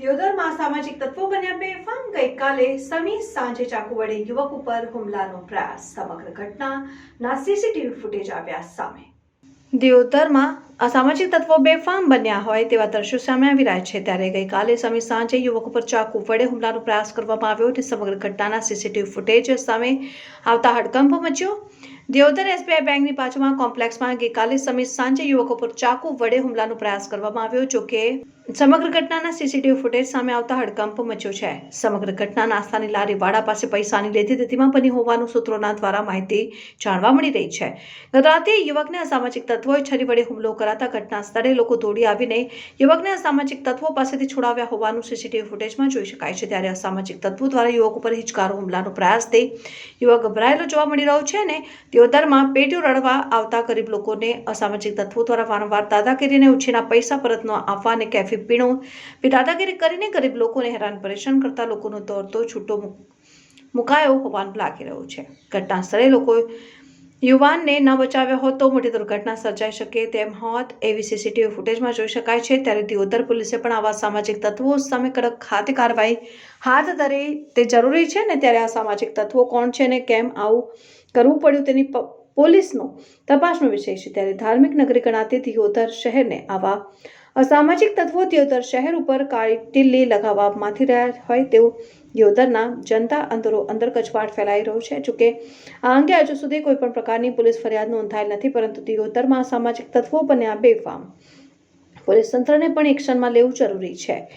દિયોદરમાં સામાજિક તત્વો બન્યા બેફામ ગઈકાલે સમી સાંજે ચાકુ વડે યુવક ઉપર હુમલાનો પ્રયાસ. સમગ્ર ઘટનાના સીસીટીવી ફૂટેજ આવ્યા સામે. દિયોદરમાં અસામાજિક તત્વો બેફામ બન્યા હોય તેવા દ્રશ્યો સામે આવી રહ્યા છે. ત્યારે ગઈકાલે સમી સાંજે યુવક ઉપર ચાકુ વડે હુમલાનો પ્રયાસ કરવામાં આવ્યો અને સમગ્ર ઘટનાના સીસીટીવી ફૂટેજ સામે આવતા હડકંપ મચ્યો. દિયોદર એસબીઆઈ બેંકની બાજુમાં કોમ્પ્લેક્સમાં ગઈકાલે સમી સાંજે યુવકો પર ચાકુ વડે હુમલાનો પ્રયાસ કરવામાં આવ્યો, જો કે સમગ્ર ઘટનાના સીસીટીવી ફૂટેજ સામે આવતા હડકંપ મચ્યો છે. સમગ્ર ઘટના નાસ્તાની લારી પાસે પૈસાની લેતી દેતીમાં બની હોવાનું સૂત્રોના દ્વારા માહિતી જાણવા મળી રહી છે. ગતરાતે યુવકને અસામાજિક તત્વોએ છરી વડે હુમલો કરાતા ઘટના સ્થળે લોકો દોડી આવીને યુવકને અસામાજિક તત્વો પાસેથી છોડાવ્યા હોવાનું સીસીટીવી ફૂટેજમાં જોઈ શકાય છે. ત્યારે અસામાજિક તત્વો દ્વારા યુવક ઉપર હિચકારો હુમલાનો પ્રયાસ થઈ યુવક ગભરાયેલો જોવા મળી રહ્યો છે અને દિયોદરમાં પેટીઓ રડવા આવતા ગરીબ લોકોને અસામાજિક તત્વો દ્વારા વારંવાર દાદાગીરીને ઉછીના પૈસા પરત ન આપવા અને કેફી પીણો. દાદાગીરી કરીને ગરીબ લોકોને હેરાન પરેશાન કરતા લોકોનો દોરતો છૂટો મૂક- મુકાયો હોવાનું લાગી રહ્યું છે. ઘટના સ્થળે લોકો યુવાનને ન બચાવ્યો હોત તો મોટી દુર્ઘટના સર્જાઈ શકે તેમ હોત. એવી સીસીટીવી ફૂટેજમાં જોઈ શકાય છે. ત્યારે દિયોદર પોલીસે પણ આવા સામાજિક તત્વો સામે કડક ખાતે કાર્યવાહી હાથ ધરી તે જરૂરી છે ને ત્યારે આ સામાજિક તત્વો કોણ છે ને કેમ આવું કરવું પડ્યું તેની પોલીસનો તપાસનો વિષય છે. ત્યારે ધાર્મિક નગરી ગણાતી દિયોદર શહેરને આવા અસામાજિક તત્વો દિયોદર શહેર ઉપર કાળી ટિલ્લી લગાવવા માથી રહ્યા હોય તેવું દિયોદરના જનતા અંદરો અંદર કચવાટ ફેલાઈ રહ્યો છે. જોકે આ અંગે હજુ સુધી કોઈ પણ પ્રકારની પોલીસ ફરિયાદ નોંધાયેલ નથી, પરંતુ દિયોદરમાં અસામાજિક તત્વો બન્યા બેફામ. પોલીસ તંત્રને પણ એક્શનમાં લેવું જરૂરી છે.